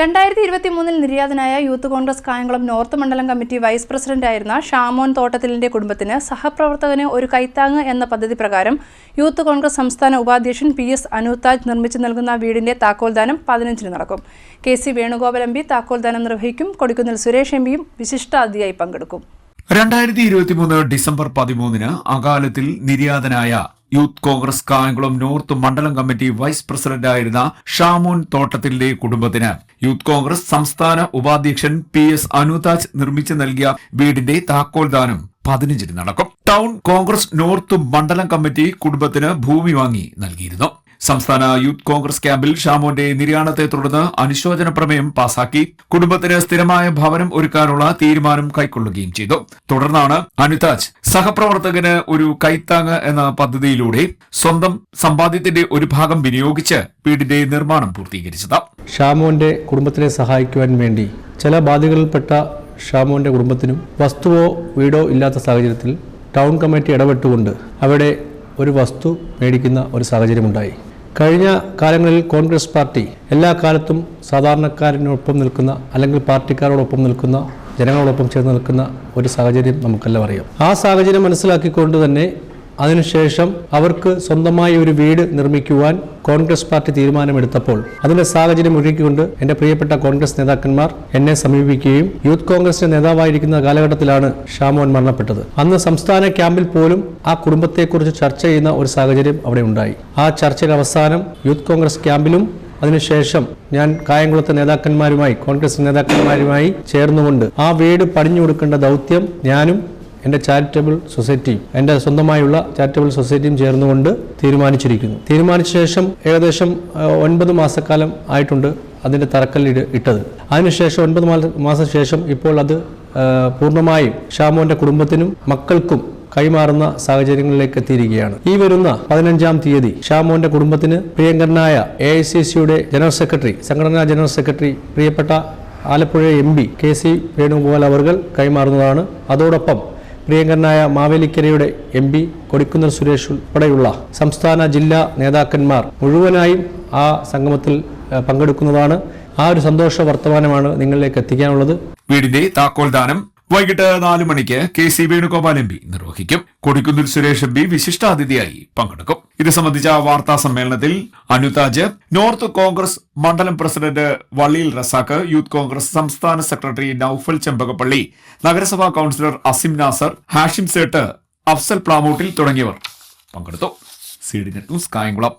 രണ്ടായിരത്തി ഇരുപത്തി മൂന്നിൽ നിര്യാതനായ യൂത്ത് കോൺഗ്രസ് കായംകുളം നോർത്ത് മണ്ഡലം കമ്മിറ്റി വൈസ് പ്രസിഡന്റായിരുന്ന ഷാമോൻ തോട്ടത്തിലിന്റെ കുടുംബത്തിന് സഹപ്രവർത്തകന് ഒരു കൈത്താങ് എന്ന പദ്ധതി പ്രകാരം യൂത്ത് കോൺഗ്രസ് സംസ്ഥാന ഉപാധ്യക്ഷൻ പി എസ് അനുതാജ് നിർമ്മിച്ചു നൽകുന്ന വീടിന്റെ താക്കോൽദാനം പതിനഞ്ചിന് നടക്കും. K C Venugopal M P താക്കോൽദാനം നിർവഹിക്കും. കൊടിക്കുന്നിൽ സുരേഷ് എം പിയും വിശിഷ്ടാതിഥിയായി പങ്കെടുക്കും. രണ്ടായിരത്തി ഇരുപത്തിമൂന്ന് ഡിസംബർ പതിമൂന്നിന് അകാലത്തിൽ നിര്യാതനായ യൂത്ത് കോൺഗ്രസ് കായംകുളം നോർത്ത് മണ്ഡലം കമ്മിറ്റി വൈസ് പ്രസിഡന്റായിരുന്ന ഷാമോൻ തോട്ടത്തിലെ കുടുംബത്തിന്. യൂത്ത് കോൺഗ്രസ് സംസ്ഥാന ഉപാധ്യക്ഷൻ പി എസ് അനുതാജ് നിർമ്മിച്ചു നൽകിയ വീടിന്റെ താക്കോൽ താക്കോൽദാനം പതിനഞ്ചിന് നടക്കും. ടൗൺ കോൺഗ്രസ് നോർത്ത് മണ്ഡലം കമ്മിറ്റി കുടുംബത്തിന് ഭൂമി വാങ്ങി നൽകിയിരുന്നു. സംസ്ഥാന യൂത്ത് കോൺഗ്രസ് ക്യാമ്പിൽ ഷാമോന്റെ നിര്യാണത്തെ തുടർന്ന് അനുശോചന പ്രമേയം പാസാക്കി. കുടുംബത്തിന് സ്ഥിരമായ ഭവനം ഒരുക്കാനുള്ള തീരുമാനം കൈക്കൊള്ളുകയും ചെയ്തു. തുടർന്നാണ് അനുതാജ് സഹപ്രവർത്തകന് ഒരു കൈത്താങ് എന്ന പദ്ധതിയിലൂടെ സ്വന്തം സമ്പാദ്യത്തിന്റെ ഒരു ഭാഗം വിനിയോഗിച്ച് വീടിന്റെ നിർമ്മാണം പൂർത്തീകരിച്ചത്. ഷാമോന്റെ കുടുംബത്തിനെ സഹായിക്കുവാൻ വേണ്ടി ചില ബാധ്യതകളിൽപ്പെട്ട ഷാമോന്റെ കുടുംബത്തിനും വസ്തുവോ വീടോ ഇല്ലാത്ത സാഹചര്യത്തിൽ ടൗൺ കമ്മിറ്റി ഇടപെട്ടുകൊണ്ട് അവിടെ ഒരു വസ്തു മേടിക്കുന്ന ഒരു സാഹചര്യമുണ്ടായി. കഴിഞ്ഞ കാലങ്ങളിൽ കോൺഗ്രസ് പാർട്ടി എല്ലാ കാലത്തും സാധാരണക്കാരനൊപ്പം നിൽക്കുന്ന അല്ലെങ്കിൽ പാർട്ടിക്കാരോടൊപ്പം നിൽക്കുന്ന ജനങ്ങളോടൊപ്പം ചേർന്ന് നിൽക്കുന്ന ഒരു സാഹചര്യം നമുക്കെല്ലാം അറിയാം. ആ സാഹചര്യം മനസ്സിലാക്കിക്കൊണ്ട് തന്നെ അതിനുശേഷം അവർക്ക് സ്വന്തമായി ഒരു വീട് നിർമ്മിക്കുവാൻ കോൺഗ്രസ് പാർട്ടി തീരുമാനമെടുത്തപ്പോൾ അതിന്റെ സാഹചര്യം ഒരുക്കിക്കൊണ്ട് എന്റെ പ്രിയപ്പെട്ട കോൺഗ്രസ് നേതാക്കന്മാർ എന്നെ സമീപിക്കുകയും യൂത്ത് കോൺഗ്രസിന്റെ നേതാവായിരിക്കുന്ന കാലഘട്ടത്തിലാണ് ഷാമോൻ മരണപ്പെട്ടത്. അന്ന് സംസ്ഥാന ക്യാമ്പിൽ പോലും ആ കുടുംബത്തെക്കുറിച്ച് ചർച്ച ചെയ്യുന്ന ഒരു സാഹചര്യം അവിടെ ഉണ്ടായി. ആ ചർച്ചയുടെ അവസാനം യൂത്ത് കോൺഗ്രസ് ക്യാമ്പിലും അതിനുശേഷം ഞാൻ കായംകുളത്തെ നേതാക്കന്മാരുമായി കോൺഗ്രസ് നേതാക്കന്മാരുമായി ചേർന്നുകൊണ്ട് ആ വീട് പടിഞ്ഞു കൊടുക്കേണ്ട ദൗത്യം ഞാനും എന്റെ ചാരിറ്റബിൾ സൊസൈറ്റിയും എന്റെ സ്വന്തമായുള്ള ചാരിറ്റബിൾ സൊസൈറ്റിയും ചേർന്നുകൊണ്ട് തീരുമാനിച്ചിരിക്കുന്നു. തീരുമാനിച്ച ശേഷം ഏകദേശം ഒൻപത് മാസക്കാലം ആയിട്ടുണ്ട് അതിന്റെ തറക്കല്ലിട് ഇട്ടത്. അതിനുശേഷം ഒൻപത് മാസ- ശേഷം ഇപ്പോൾ അത് പൂർണമായും ഷാമോന്റെ കുടുംബത്തിനും മക്കൾക്കും കൈമാറുന്ന സാഹചര്യങ്ങളിലേക്ക് എത്തിയിരിക്കുകയാണ്. ഈ വരുന്ന പതിനഞ്ചാം തീയതി ഷാമോന്റെ കുടുംബത്തിന് പ്രിയങ്കരനായ എ ഐ സി സിയുടെ ജനറൽ സെക്രട്ടറി സംഘടനാ ജനറൽ സെക്രട്ടറി പ്രിയപ്പെട്ട Alappuzha M P K C Venugopal അവർ കൈമാറുന്നതാണ്. അതോടൊപ്പം പ്രിയങ്കരനായ മാവേലിക്കരയുടെ എം പി കൊടിക്കുന്നൽ സുരേഷ് ഉൾപ്പെടെയുള്ള സംസ്ഥാന ജില്ലാ നേതാക്കന്മാർ മുഴുവനായും ആ സംഗമത്തിൽ പങ്കെടുക്കുന്നതാണ്. ആ ഒരു സന്തോഷ വർത്തമാനമാണ് നിങ്ങളിലേക്ക് എത്തിക്കാനുള്ളത്. വീടിന്റെ താക്കോൽദാനം വൈകിട്ട് നാല് മണിക്ക് K C Venugopal M P നിർവഹിക്കും. കൊടിക്കുന്നിൽ സുരേഷ് എം പി വിശിഷ്ടാതിഥിയായി പങ്കെടുക്കും. ഇത് സംബന്ധിച്ച വാർത്താ സമ്മേളനത്തിൽ അനുതാജ് നോർത്ത് കോൺഗ്രസ് മണ്ഡലം president Valliyil Razak youth Congress സംസ്ഥാന സെക്രട്ടറി നൌഫൽ ചെമ്പകപ്പള്ളി നഗരസഭാ കൌൺസിലർ അസിം നാസർ ഹാഷിം സേട്ട് അഫ്സൽ പ്ലാമൂട്ടിൽ തുടങ്ങിയവർ പങ്കെടുത്തു. C D news Kayamkulam.